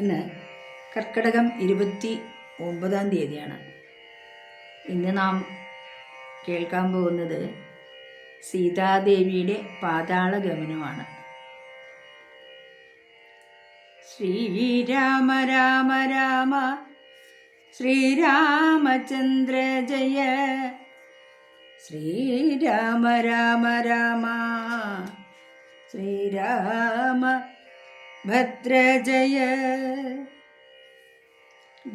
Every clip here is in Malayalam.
ഇന്ന് കർക്കിടകം ഇരുപത്തി ഒമ്പതാം തീയതിയാണ്. ഇന്ന് നാം കേൾക്കാൻ പോകുന്നത് സീതാദേവിയുടെ പാതാള ഗമനമാണ്. ശ്രീരാമ രാമ രാമ ശ്രീരാമചന്ദ്ര ജയ ശ്രീരാമ രാമ രാമ ശ്രീരാമ ഭദ്രജയ.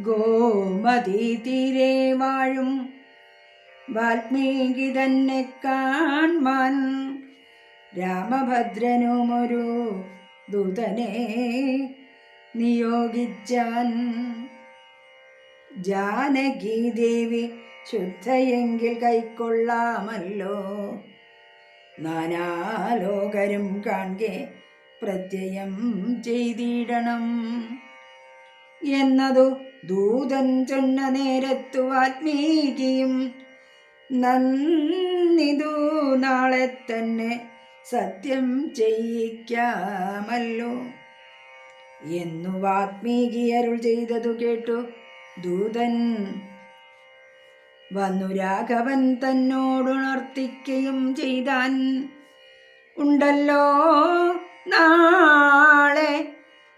ഗോമതി തീരെ വാഴും വാൽമീകി തന്നെ കാൺമാൻ. രാമഭദ്രനുമൊരു ദൂതനെ നിയോഗിച്ചാൻ. ജാനകി ദേവി ശുദ്ധയെങ്കിൽ കൈക്കൊള്ളാമല്ലോ. നാനാലോകരും കാൺകെ പ്രത്യയം ചെയ്തിടണം. എന്നതു ദൂതൻ ചൊന്ന നേരത്തു വാൽമീകിയും നന്ദിതു നാളെ തന്നെ സത്യം ചെയ്യിക്കാമല്ലോ. എന്നു വാത്മീകി അരുൾ ചെയ്തതു കേട്ടു ദൂതൻ. വന്നു രാഘവൻ തന്നോടുണർത്തിക്കുകയും ചെയ്താൻ ഉണ്ടല്ലോ നാളെ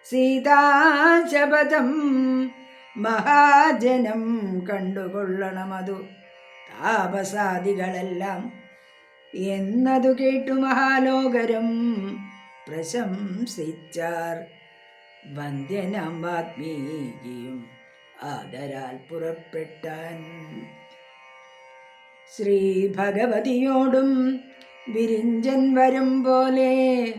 സീതാശപഥം മഹാജനം കണ്ടുകൊള്ളണം കണ്ടുകൊള്ളണമതു താപസാദികളെല്ലാം എന്നതു കേട്ടു മഹാലോകരം പ്രശംസിച്ചാർ. വന്ദ്യനാം വാത്മീകിയും ആദരാൽ പുറപ്പെട്ടാൻ. ശ്രീ ഭഗവതിയോടും വിരിഞ്ചൻ വരും പോലെ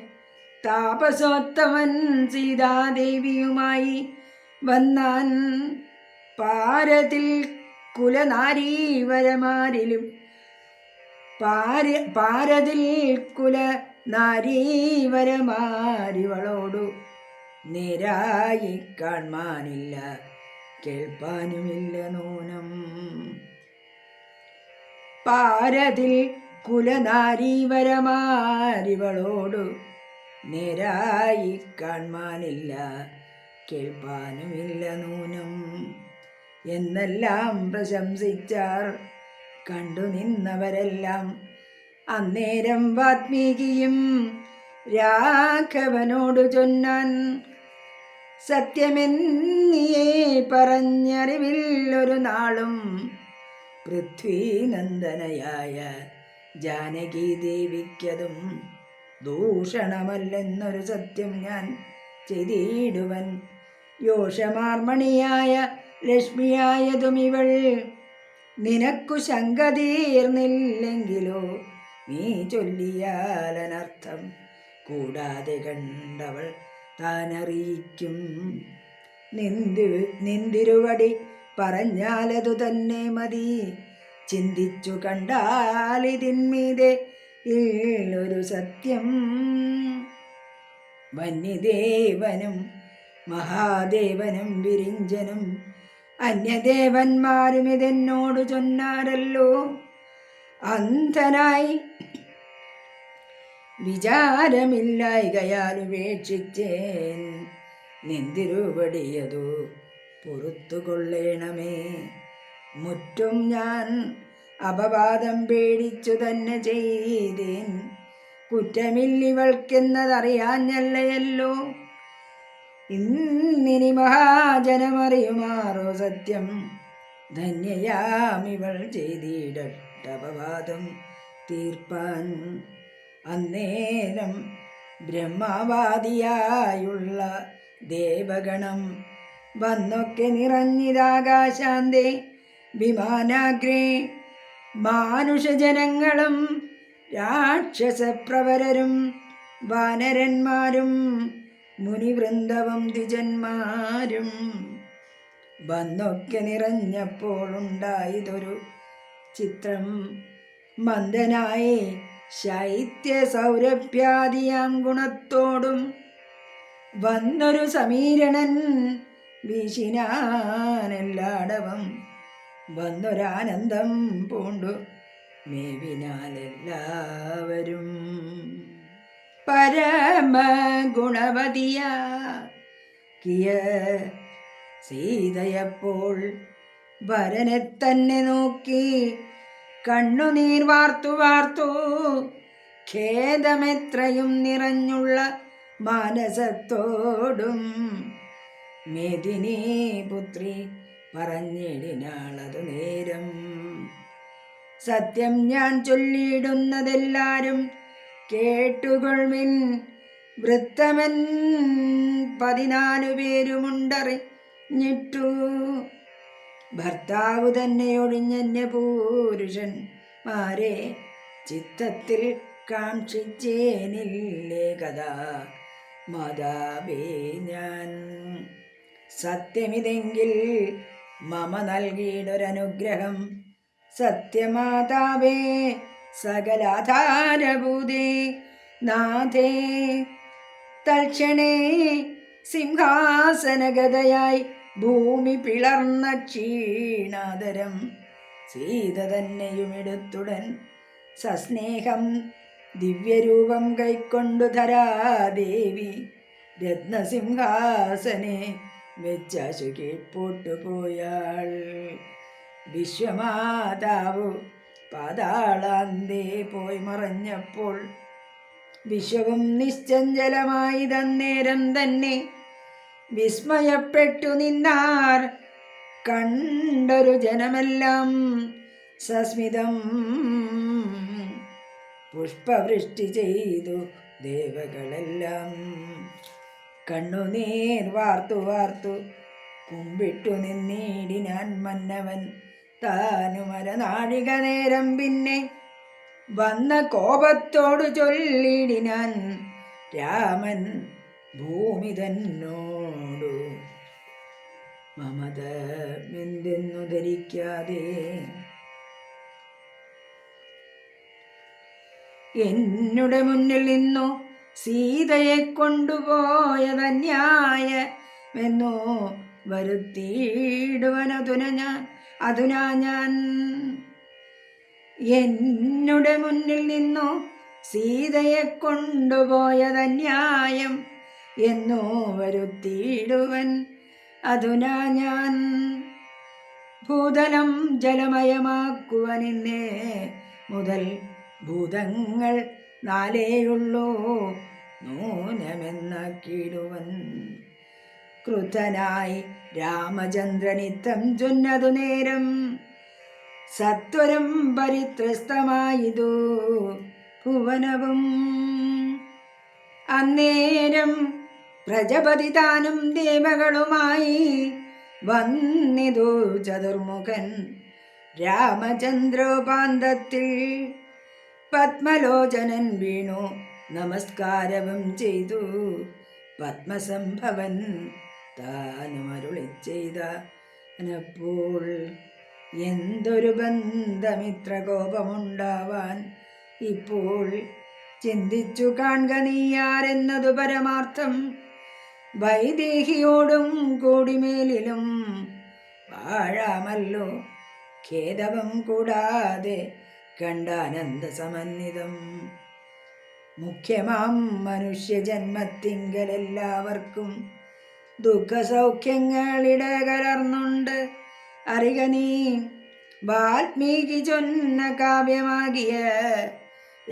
താപസോത്തമൻ സീതാദേവിയുമായി വന്നാൻ പാരതിൽ കുലനാരീവരമാരിലും. പാര പാരതിൽ കുല നാരീവരമാരിവളോടു നേരായി കാണാനില്ല കേൾപ്പാനുമില്ല നൂനം. പാരതിൽ കുലനാരീവരമാരിവളോടു നേരായി കാൺമാനില്ല കേൾപ്പാനുമില്ല നൂനം. എന്നെല്ലാം പ്രശംസിച്ചാർ. കണ്ടു നിന്നവരെല്ലാം അന്നേരം വാത്മീകിയും രാഘവനോട് ചൊന്നാൻ സത്യമെന്നിയേ പറഞ്ഞറിവില്ലൊരു നാളും പൃഥ്വീനന്ദനയായ ജാനകി ദേവിക്കതും ദൂഷണമല്ലെന്നൊരു സത്യം ഞാൻ ചെയ്തിടുവൻ. യോഷമാർമണിയായ ലക്ഷ്മിയായതും ഇവൾ. നിനക്കു ശങ്ക തീർന്നില്ലെങ്കിലോ നീ ചൊല്ലിയാലനർത്ഥം. കൂടാതെ കണ്ടവൾ താനറിയിക്കും. നിന്തി നിന്തിരുവടി പറഞ്ഞാലതു തന്നെ മതി. ചിന്തിച്ചു കണ്ടാലിതിന്മീതെ ഒരു സത്യം. വന്യദേവനും മഹാദേവനും വിരിഞ്ചനും അന്യദേവന്മാരും ഇതെന്നോട് ചൊന്നാരല്ലോ. അന്ധനായി വിചാരമില്ലായികയാൽ ഉപേക്ഷിച്ചേൻ. നിന്തിരുപടിയതു പുറത്തു കൊള്ളേണമേ മുറ്റും ഞാൻ അപവാദം പേടിച്ചു തന്നെ ചെയ്തേൻ. കുറ്റമില്ലിവൾക്കെന്നതറിയാഞ്ഞല്ലയല്ലോ. ഇന്നിനി മഹാജനമറിയുമാറോ സത്യം. ധന്യയാമിവൾ ചെയ്തിടട്ടപവാദം തീർപ്പാൻ അന്നേരം ബ്രഹ്മവാദിയായുള്ള ദേവഗണം വന്നൊക്കെ നിറഞ്ഞിതാകാശാന്തേ. വിമാനാഗ്രേ മാനുഷജനങ്ങളും രാക്ഷസപ്രവരരും വാനരന്മാരും മുനിവൃന്ദവും ദ്വിജന്മാരും വന്നൊക്കെ നിറഞ്ഞപ്പോൾ ഉണ്ടായതൊരു ചിത്രം. മന്ദനായി ശൈത്യ സൗരഭ്യാദിയാം ഗുണത്തോടും വന്നൊരു സമീരണൻ വീശിനാനെല്ലാടവം വന്നൊരാനന്ദം പൂണ്ടു മേവിനാലെല്ലാവരും. പരമ ഗുണവതിയ കിയ സീതയപ്പോൾ വരനെ തന്നെ നോക്കി കണ്ണുനീർ വാർത്തു വാർത്തു ഖേദമെത്രയും നിറഞ്ഞുള്ള മാനസത്തോടും മേദിനി പുത്രി പറഞ്ഞിടിനാളതു നേരം. സത്യം ഞാൻ ചൊല്ലിയിടുന്നതെല്ലാരും കേട്ടുകൊൾമിൻ വൃത്തമൻ പതിനാലു പേരുമുണ്ടറിഞ്ഞിട്ടു. ഭർത്താവ് തന്നെ ഒഴിഞ്ഞന്യ മാരെ ചിത്തത്തിൽ കാക്ഷിച്ചേനില്ലേ കഥ മാതാവേ ഞാൻ. സത്യമിതെങ്കിൽ മമ നൽകിയിടൊരനുഗ്രഹം സത്യമാതാവേ സകലാധാരഭൂതേ നാഥേ. തൽക്ഷണേ സിംഹാസനഗതയായി ഭൂമി പിളർന്ന ക്ഷീണാതരം സീത തന്നെയുമെടുത്തുടൻ സസ്നേഹം ദിവ്യരൂപം കൈക്കൊണ്ടു ധരാദേവി രത്നസിംഹാസനെ വെച്ചു കീഴ്പോട്ടുപോയാൾ വിശ്വമാതാവ് പാതാളാന്തേ പോയി മറഞ്ഞപ്പോൾ വിശ്വവും നിശ്ചഞ്ചലമായി തന്നേരം തന്നെ വിസ്മയപ്പെട്ടു നിന്നാർ. കണ്ടൊരു ജനമെല്ലാം സസ്മിതം പുഷ്പവൃഷ്ടി ചെയ്തു ദേവകളെല്ലാം. കണ്ണുനീർ വാർത്തു വാർത്തു. കുമ്പിട്ടു നിന്നീടിനാൻ മന്നവൻ. താനുമര നാഴിക നേരം പിന്നെ വന്ന കോപത്തോടു ചൊല്ലിടി ഞാൻ. രാമൻ ഭൂമി തന്നോടു. മമത എന്തെന്നു ധരിക്കാതെ എന്നുടെ മുന്നിൽ നിന്നു സീതയെ കൊണ്ടുപോയതന്യായമെന്നു വരുത്തിയിടുവനതുന ഞാൻ അതുനാ ഞാൻ. എന്നുടെ മുന്നിൽ നിന്നു സീതയെ കൊണ്ടുപോയതന്യായം എന്നു വരുത്തിയിടുവൻ അതുനാ ഞാൻ. ഭൂതലം ജലമയമാക്കുവനിന്നേ മുതൽ ഭൂതങ്ങൾ നാലേയുള്ളൂ. നൂനമെന്നാക്കിയിടുവൻ കൃതനായി രാമചന്ദ്രനിത്തം ചൊന്നതു നേരം സത്വരം പരിത്രസ്തമായതു ഭുവനവും. അന്നേരം പ്രജപതി താനും ദേവകളുമായി വന്നിതു ചതുർമുഖൻ രാമചന്ദ്രോപാന്തത്തിൽ പത്മലോചനൻ വീണു. നമസ്കാരവും ചെയ്തു. പത്മസംഭവൻ താനും അരുളി ചെയ്ത അപ്പോൾ എന്തൊരു ബന്ധമിത്ര കോപമുണ്ടാവാൻ ഇപ്പോൾ. ചിന്തിച്ചു കാണുക നീയാരെന്നതു പരമാർത്ഥം. വൈദേഹിയോടും കൂടിമേലിലും വാഴാമല്ലോ. ഖേദവും കൂടാതെ കണ്ടാനന്ദ സമന്വിതം മുഖ്യമാം മനുഷ്യജന്മത്തിങ്കലെല്ലാവർക്കും ദുഃഖസൗഖ്യങ്ങളിടകലർന്നുണ്ട്. അറിക നീ വാൽമീകി ചൊന്ന കാവ്യമാകിയ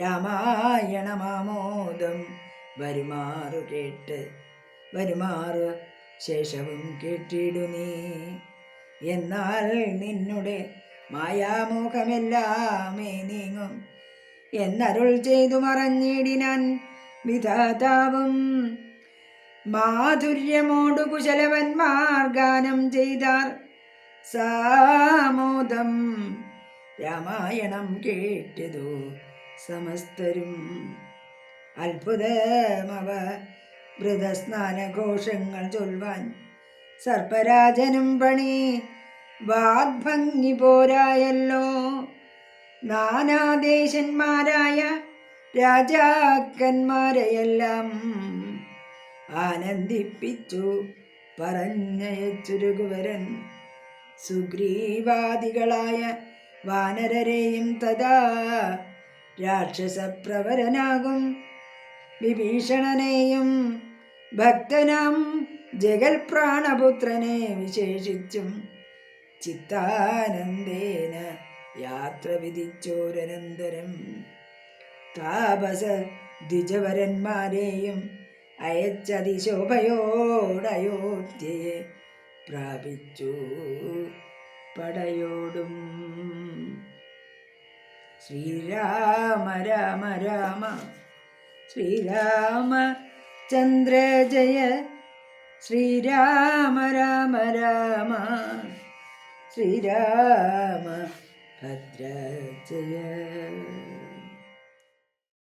രാമായണമാമോദം വരുമാറു കേട്ട് വരുമാറു ശേഷവും കേട്ടിടു നീ. എന്നാൽ നിന്നുടെ മായാമോഹമെല്ലാമേ നീങ്ങും എന്നരുൾ ചെയ്തു മറഞ്ഞിടിനാൻ വിധാതാവും. മാധുര്യമോടു കുശലവന്മാർ ഗാനം ചെയ്താർ സാമോദം. രാമായണം കേട്ടതു സമസ്തരും. അത്ഭുതമവ വ്രതസ്നാനഘോഷങ്ങൾ ചൊൽവാൻ സർപ്പരാജനും പണി വാഗ്ഭംഗി പോരായല്ലോ. നാനാദേശന്മാരായ രാജാക്കന്മാരെയെല്ലാം ആനന്ദിപ്പിച്ചു. പറഞ്ഞയച്ചു രഘുവരൻ സുഗ്രീവാദികളായ വാനരരെയും തഥാ രാക്ഷസപ്രവരനാകും. വിഭീഷണനെയും ഭക്തനാം ജഗൽപ്രാണപുത്രനെ വിശേഷിച്ചും ചിത്താനന്ദേന യാത്ര വിധിച്ചോരനന്തരം. താപസ ദ്വിജവരന്മാരെയും അയച്ചതിശോഭയോടയോധ്യയെ പ്രാപിച്ചു പടയോടും. ശ്രീരാമ രാമ രാമ ശ്രീരാമ ചന്ദ്ര ജയ ശ്രീരാമ രാമ രാമ. ശ്രീരാമ ഭദ്ര